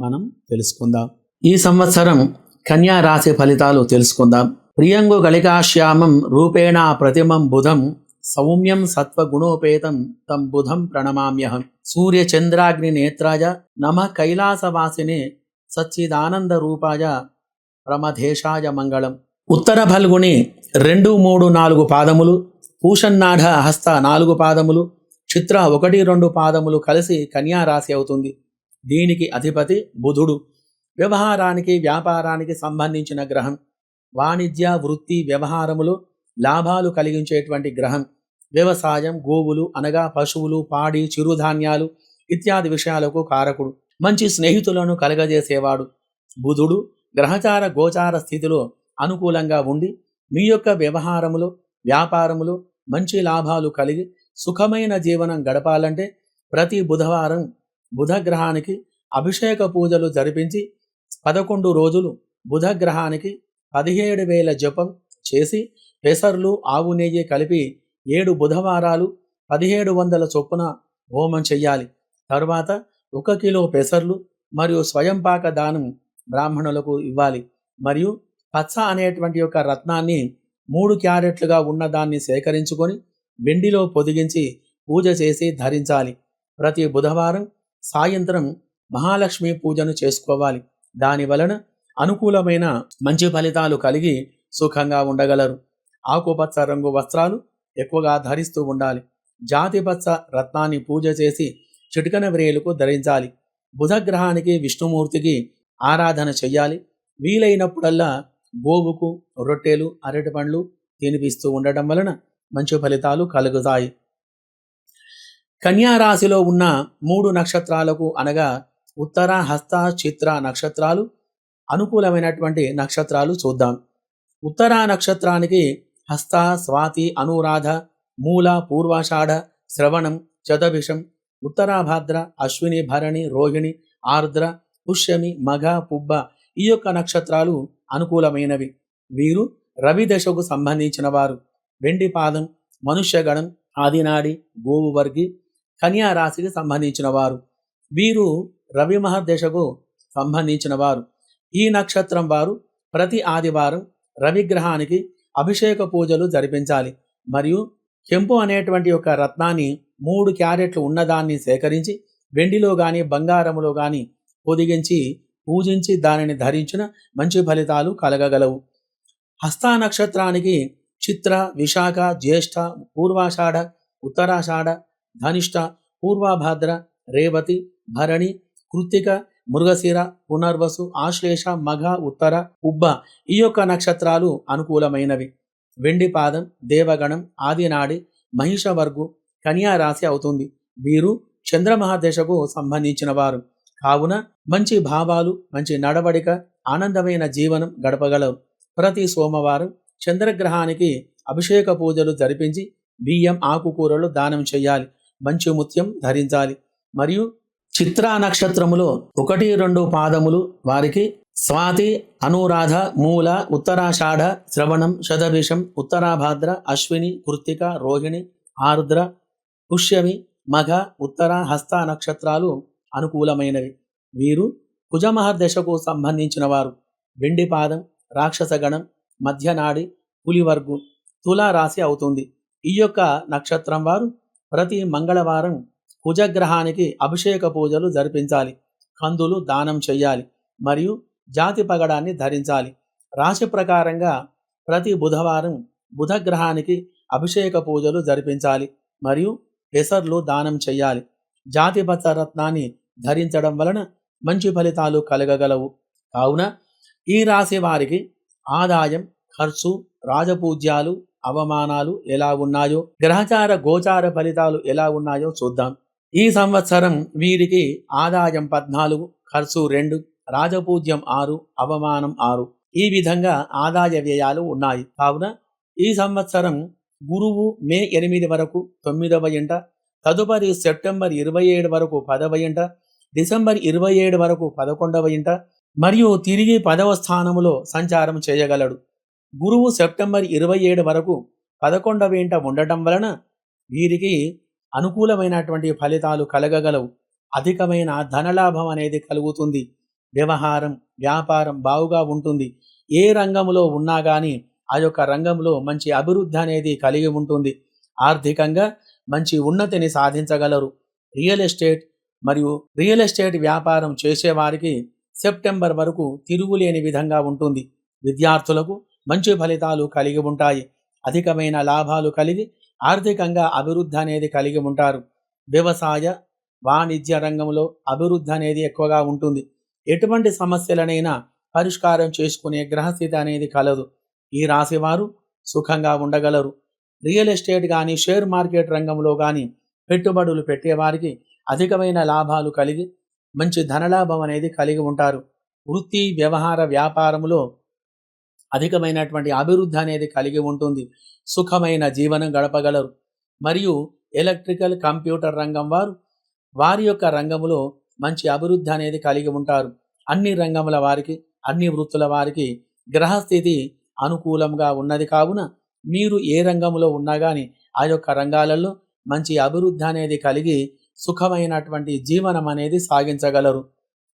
మనం తెలుసుకుందాం. ఈ సంవత్సరం కన్యా రాశి ఫలితాలు తెలుసుకుందాం. ప్రియంగు గళికాశ్యామం రూపేణ ప్రతిమం బుధం సౌమ్యం సత్వగుణోపేతం తం బుధం ప్రణమామ్యహం. సూర్య చంద్రాగ్ని నేత్రాయ నమ కైలాసవాసినే సచ్చిదానంద రూపాయ ప్రమధేశాయ మంగళం. ఉత్తర ఫల్గుని రెండు మూడు నాలుగు పాదములు పూషన్నాఢ హస్త నాలుగు పాదములు చిత్ర ఒకటి రెండు పాదములు కలిసి కన్యా రాశి అవుతుంది. దీనికి అధిపతి బుధుడు. వ్యవహారానికి వ్యాపారానికి సంబంధించిన గ్రహం. వాణిజ్య వృత్తి వ్యవహారములు లాభాలు కలిగించేటువంటి గ్రహం. వ్యవసాయం గోవులు అనగా పశువులు పాడి చిరుధాన్యాలు ఇత్యాది విషయాలకు కారకుడు. మంచి స్నేహితులను కలగజేసేవాడు. బుధుడు గ్రహచార గోచార స్థితిలో అనుకూలంగా ఉండి మీ యొక్క వ్యవహారములు వ్యాపారములు మంచి లాభాలు కలిగి సుఖమైన జీవనం గడపాలంటే ప్రతి బుధవారం బుధగ్రహానికి అభిషేక పూజలు జరిపించి పదకొండు రోజులు బుధగ్రహానికి పదిహేడు వేల జపం చేసి పెసర్లు ఆవు నెయ్యి కలిపి ఏడు బుధవారాలు పదిహేడు వందల చొప్పున హోమం చెయ్యాలి. తర్వాత ఒక కిలో పెసర్లు మరియు స్వయంపాక దానం బ్రాహ్మణులకు ఇవ్వాలి. మరియు పచ్చ అనేటువంటి యొక్క రత్నాన్ని మూడు క్యారెట్లుగా ఉన్న దాన్ని సేకరించుకొని వెండిలో పొదిగించి పూజ చేసి ధరించాలి. ప్రతి బుధవారం సాయంత్రం మహాలక్ష్మి పూజను చేసుకోవాలి. దాని వలన అనుకూలమైన మంచి ఫలితాలు కలిగి సుఖంగా ఉండగలరు. ఆకుపచ్చ రంగు వస్త్రాలు ఎక్కువగా ధరిస్తూ ఉండాలి. జాతిపచ్చ రత్నాన్ని పూజ చేసి చిటికన వ్రేలుకు ధరించాలి. బుధగ్రహానికి విష్ణుమూర్తికి ఆరాధన చెయ్యాలి. వీలైనప్పుడల్లా గోవుకు రొట్టెలు అరటి పండ్లు తినిపిస్తూ ఉండటం వలన మంచి ఫలితాలు కలుగుతాయి. కన్యారాశిలో ఉన్న మూడు నక్షత్రాలకు అనగా ఉత్తర హస్త చిత్ర నక్షత్రాలు అనుకూలమైనటువంటి నక్షత్రాలు చూద్దాం. ఉత్తర నక్షత్రానికి హస్త స్వాతి అనురాధ మూల పూర్వాషాఢ శ్రవణం చతభిషం ఉత్తరాభాద్ర అశ్విని భరణి రోహిణి ఆర్ద్ర పుష్యమి మఘ పుబ్బ ఈ యొక్క నక్షత్రాలు అనుకూలమైనవి. వీరు రవి దశకు సంబంధించిన వారు. వెండి పాదం మనుష్యగణం ఆదినాడి గోవువర్గి కన్యా రాశికి సంబంధించిన వారు. వీరు రవి మహర్దశకు సంబంధించిన వారు. ఈ నక్షత్రం వారు ప్రతి ఆదివారం రవిగ్రహానికి అభిషేక పూజలు జరిపించాలి. మరియు కెంపు అనేటువంటి ఒక రత్నాన్ని మూడు క్యారెట్లు ఉన్నదాన్ని సేకరించి వెండిలో గాని బంగారములో గాని పొదిగించి పూజించి దానిని ధరించిన మంచి ఫలితాలు కలగగలవు. హస్తా నక్షత్రానికి చిత్ర విశాఖ జ్యేష్ఠ పూర్వాషాఢ ఉత్తరాషాఢ ధనిష్ట పూర్వాభాద్ర రేవతి భరణి కృత్తిక మృగశిర పునర్వసు ఆశ్లేష మఘ ఉత్తర ఉబ్బ ఈ యొక్క నక్షత్రాలు అనుకూలమైనవి. వెండి పాదం దేవగణం ఆదినాడి మహిషవర్గు కన్యా రాశి అవుతుంది. వీరు చంద్రమహాదశకు సంబంధించిన వారు. కావున మంచి భావాలు మంచి నడవడిక ఆనందమైన జీవనం గడపగలరు. ప్రతి సోమవారం చంద్రగ్రహానికి అభిషేక పూజలు జరిపించి బియ్యం ఆకుకూరలు దానం చేయాలి. మంచి ముత్యం ధరించాలి. మరియు చిత్రా నక్షత్రములో ఒకటి రెండు పాదములు వారికి స్వాతి అనురాధ మూల ఉత్తరాషాఢ శ్రవణం శతభిషం ఉత్తరాభాద్ర అశ్విని కృత్తిక రోహిణి ఆరుద్ర పుష్యమి మఘ ఉత్తర హస్త నక్షత్రాలు అనుకూలమైనవి. వీరు కుజమహర్దశకు సంబంధించిన వారు. వెండి పాదం రాక్షసగణం మధ్యనాడి పులివర్గు తులా రాశి అవుతుంది. ఈ యొక్క నక్షత్రం వారు ప్రతి మంగళవారం కుజగ్రహానికి అభిషేక పూజలు జరిపించాలి. కందులు దానం చేయాలి మరియు జాతి పగడాన్ని ధరించాలి. రాశి ప్రకారంగా ప్రతి బుధవారం బుధగ్రహానికి అభిషేక పూజలు జరిపించాలి మరియు పెసర్లు దానం చేయాలి జాతి రత్నాన్ని ధరించడం వలన మంచి ఫలితాలు కలగగలవు. కావున ఈ రాశి వారికి ఆదాయం ఖర్చు రాజపూజ్యాలు అవమానాలు ఎలా ఉన్నాయో గ్రహచార గోచార ఫలితాలు ఎలా ఉన్నాయో చూద్దాం. ఈ సంవత్సరం వీరికి ఆదాయం పద్నాలుగు ఖర్చు రెండు రాజపూజ్యం ఆరు అవమానం ఆరు. ఈ విధంగా ఆదాయ వ్యయాలు ఉన్నాయి. కావున ఈ సంవత్సరం గురువు మే ఎనిమిది వరకు తొమ్మిదవ ఇంట తదుపరి సెప్టెంబర్ ఇరవై ఏడు వరకు పదవ ఇంట డిసెంబర్ ఇరవై ఏడు వరకు పదకొండవ ఇంట మరియు తిరిగి పదవ స్థానములో సంచారం చేయగలడు. గురువు సెప్టెంబర్ ఇరవై ఏడు వరకు పదకొండవ ఇంట ఉండటం వలన వీరికి అనుకూలమైనటువంటి ఫలితాలు కలగగలవు. అధికమైన ధనలాభం అనేది కలుగుతుంది. వ్యవహారం వ్యాపారం బావుగా ఉంటుంది. ఏ రంగంలో ఉన్నా కానీ ఆ యొక్క రంగంలో మంచి అభివృద్ధి అనేది కలిగి ఉంటుంది. ఆర్థికంగా మంచి ఉన్నతిని సాధించగలరు. రియల్ ఎస్టేట్ మరియు రియల్ ఎస్టేట్ వ్యాపారం చేసేవారికి సెప్టెంబర్ వరకు తిరుగులేని విధంగా ఉంటుంది. విద్యార్థులకు మంచి ఫలితాలు కలిగి ఉంటాయి. అధికమైన లాభాలు కలిగి ఆర్థికంగా అభివృద్ధి అనేది కలిగి ఉంటారు. వ్యవసాయ వాణిజ్య రంగంలో అభివృద్ధి అనేది ఎక్కువగా ఉంటుంది. ఎటువంటి సమస్యలనైనా పరిష్కారం చేసుకునే గ్రహస్థితి అనేది కలదు. ఈ రాశివారు సుఖంగా ఉండగలరు. రియల్ ఎస్టేట్ కానీ షేర్ మార్కెట్ రంగంలో కానీ పెట్టుబడులు పెట్టేవారికి అధికమైన లాభాలు కలిగి మంచి ధనలాభం అనేది కలిగి ఉంటారు. వృత్తి వ్యవహార వ్యాపారంలో అధికమైనటువంటి అభివృద్ధి అనేది కలిగి ఉంటుంది. సుఖమైన జీవనం గడపగలరు. మరియు ఎలక్ట్రికల్ కంప్యూటర్ రంగం వారు వారి యొక్క రంగంలో మంచి అభివృద్ధి అనేది కలిగి ఉంటారు. అన్ని రంగముల వారికి అన్ని వృత్తుల వారికి గ్రహస్థితి అనుకూలంగా ఉన్నది కావున మీరు ఏ రంగంలో ఉన్నా కానీ ఆ యొక్క రంగాలలో మంచి అభివృద్ధి అనేది కలిగి సుఖమైనటువంటి జీవనం అనేది సాగించగలరు.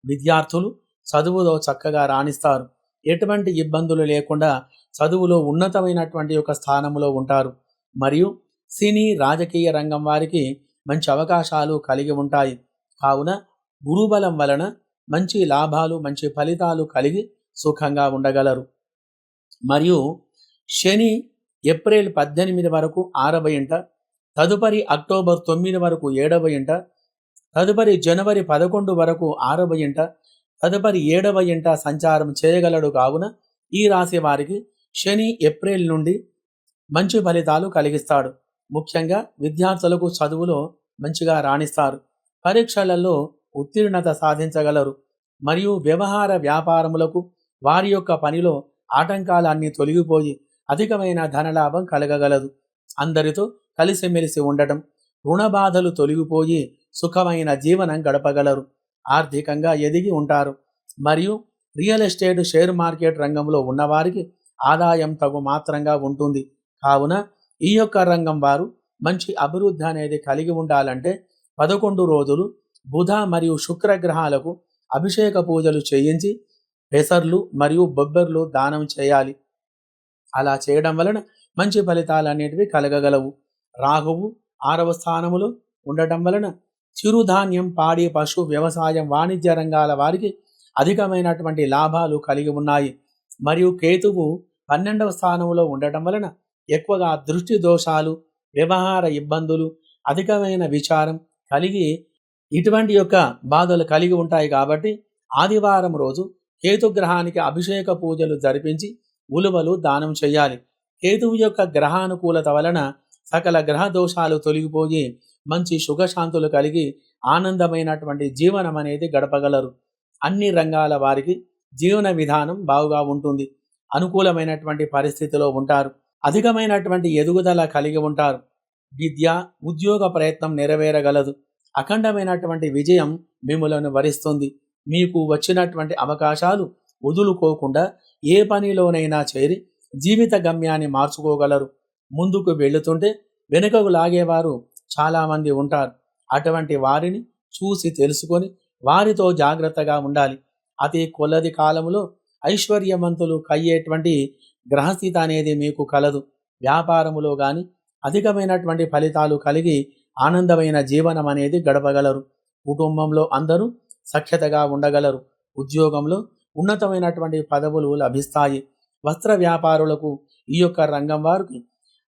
విద్యార్థులు చదువులో చక్కగా రాణిస్తారు. ఎటువంటి ఇబ్బందులు లేకుండా చదువులో ఉన్నతమైనటువంటి ఒక స్థానంలో ఉంటారు. మరియు సినీ రాజకీయ రంగం వారికి మంచి అవకాశాలు కలిగి ఉంటాయి. కావున గురుబలం వలన మంచి లాభాలు మంచి ఫలితాలు కలిగి సుఖంగా ఉండగలరు. మరియు శని ఏప్రిల్ పద్దెనిమిది వరకు ఆరవ ఇంట తదుపరి అక్టోబర్ తొమ్మిది వరకు ఏడవ ఇంట తదుపరి జనవరి పదకొండు వరకు ఆరవ ఇంట తదుపరి ఏడవ ఇంట సంచారం చేయగలడు కావున ఈ రాశి వారికి శని ఏప్రిల్ నుండి మంచి ఫలితాలు కలిగిస్తాడు. ముఖ్యంగా విద్యార్థులకు చదువులో మంచిగా రాణిస్తారు. పరీక్షలలో ఉత్తీర్ణత సాధించగలరు. మరియు వ్యవహార వ్యాపారములకు వారి యొక్క పనిలో ఆటంకాలన్నీ తొలగిపోయి అధికమైన ధనలాభం కలగగలదు. అందరితో కలిసిమెలిసి ఉండటం రుణ బాధలు తొలగిపోయి సుఖమైన జీవనం గడపగలరు. ఆర్థికంగా ఎదిగి ఉంటారు. మరియు రియల్ ఎస్టేట్ షేర్ మార్కెట్ రంగంలో ఉన్నవారికి ఆదాయం తగు మాత్రంగా ఉంటుంది. కావున ఈ యొక్క రంగం వారు మంచి అభివృద్ధి అనేది కలిగి ఉండాలంటే పదకొండు రోజులు బుధ మరియు శుక్ర గ్రహాలకు అభిషేక పూజలు చేయించి పెసర్లు మరియు బొబ్బర్లు దానం చేయాలి. అలా చేయడం వలన మంచి ఫలితాలు అనేటివి కలగగలవు. రాహువు ఆరవ స్థానములో ఉండటం వలన చిరుధాన్యం పాడి పశు వ్యవసాయం వాణిజ్య రంగాల వారికి అధికమైనటువంటి లాభాలు కలిగి ఉన్నాయి. మరియు కేతువు పన్నెండవ స్థానంలో ఉండటం వలన ఎక్కువగా దృష్టి దోషాలు వ్యవహార ఇబ్బందులు అధికమైన విచారం కలిగి ఇటువంటి యొక్క బాధలు కలిగి ఉంటాయి కాబట్టి ఆదివారం రోజు కేతుగ్రహానికి అభిషేక పూజలు జరిపించి ఉలువలు దానం చేయాలి. కేతువు యొక్క గ్రహానుకూలత వలన సకల గ్రహ దోషాలు తొలగిపోయి మంచి సుఖశాంతులు కలిగి ఆనందమైనటువంటి జీవనం అనేది గడపగలరు. అన్ని రంగాల వారికి జీవన విధానం బాగుగా ఉంటుంది. అనుకూలమైనటువంటి పరిస్థితిలో ఉంటారు. అధికమైనటువంటి ఎదుగుదల కలిగి ఉంటారు. విద్య ఉద్యోగ ప్రయత్నం నెరవేరగలదు. అఖండమైనటువంటి విజయం మిమ్మలను వరిస్తుంది. మీకు వచ్చినటువంటి అవకాశాలు వదులుకోకుండా ఏ పనిలోనైనా చేరి జీవిత గమ్యాన్ని మార్చుకోగలరు. ముందుకు వెళుతుంటే వెనుకకు లాగేవారు చాలామంది ఉంటారు. అటువంటి వారిని చూసి తెలుసుకొని వారితో జాగ్రత్తగా ఉండాలి. అతి కొలది కాలంలో ఐశ్వర్యవంతులు కయ్యేటువంటి గ్రహస్థిత అనేది మీకు కలదు. వ్యాపారములో కానీ అధికమైనటువంటి ఫలితాలు కలిగి ఆనందమైన జీవనం అనేది గడపగలరు. కుటుంబంలో అందరూ సఖ్యతగా ఉండగలరు. ఉద్యోగంలో ఉన్నతమైనటువంటి పదవులు లభిస్తాయి. వస్త్ర వ్యాపారులకు ఈ యొక్క రంగం వారికి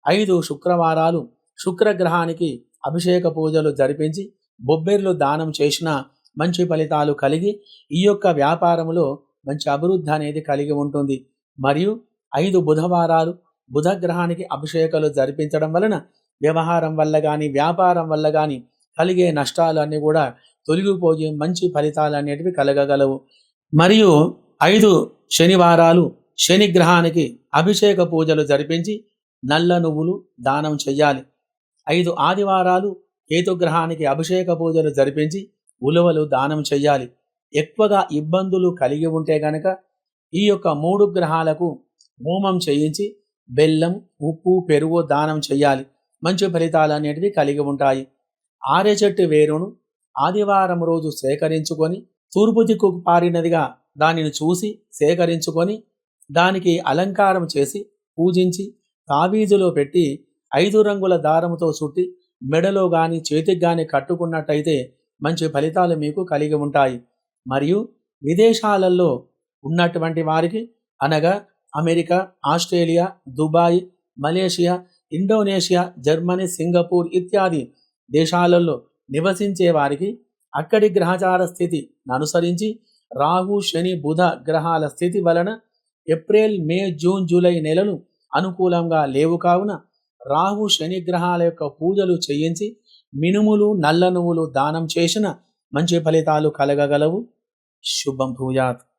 ఐదు శుక్రవారాలు శుక్రగ్రహానికి అభిషేక పూజలు జరిపించి బొబ్బెర్లు దానం చేసిన మంచి ఫలితాలు కలిగి ఈ యొక్క వ్యాపారములో మంచి అభివృద్ధి అనేది కలిగి ఉంటుంది. మరియు ఐదు బుధవారాలు బుధగ్రహానికి అభిషేకాలు జరిపించడం వలన వ్యవహారం వల్ల కానీ వ్యాపారం వల్ల కానీ కలిగే నష్టాలు అన్నీ కూడా తొలగిపోయి మంచి ఫలితాలు అనేటివి కలగగలవు. మరియు ఐదు శనివారాలు శనిగ్రహానికి అభిషేక పూజలు జరిపించి నల్ల నువ్వులు దానం చేయాలి. ఐదు ఆదివారాలు కేతుగ్రహానికి అభిషేక పూజలు జరిపించి ఉలవలు దానం చెయ్యాలి. ఎక్కువగా ఇబ్బందులు కలిగి ఉంటే గనక ఈ యొక్క మూడు గ్రహాలకు హోమం చేయించి బెల్లం ఉప్పు పెరుగు దానం చేయాలి మంచి ఫలితాలు అనేటివి కలిగి ఉంటాయి. ఆరే చెట్టు వేరును ఆదివారం రోజు సేకరించుకొని తూర్పు దిక్కుకు పారినదిగా దానిని చూసి సేకరించుకొని దానికి అలంకారం చేసి పూజించి తావీజులో పెట్టి ఐదు రంగుల దారముతో చుట్టి మెడలో గాని చేతికి గాని కట్టుకున్నట్టయితే మంచి ఫలితాలు మీకు కలిగి ఉంటాయి. మరియు విదేశాలలో ఉన్నటువంటి వారికి అనగా America Australia Dubai Malaysia Indonesia Germany Singapore ఇత్యాది దేశాలలో నివసించే వారికి అక్కడి గ్రహచార స్థితి అనుసరించి రాహు శని బుధ గ్రహాల స్థితి వలన ఏప్రిల్ మే జూన్ జూలై నెలలు అనుకూలంగా లేవు కావున రాహు శని గ్రహాల యొక్క పూజలు చేయించి మినుములు నల్ల నువ్వులు దానం చేసిన మంచి ఫలితాలు కలగగలవు. శుభం భూయాత్.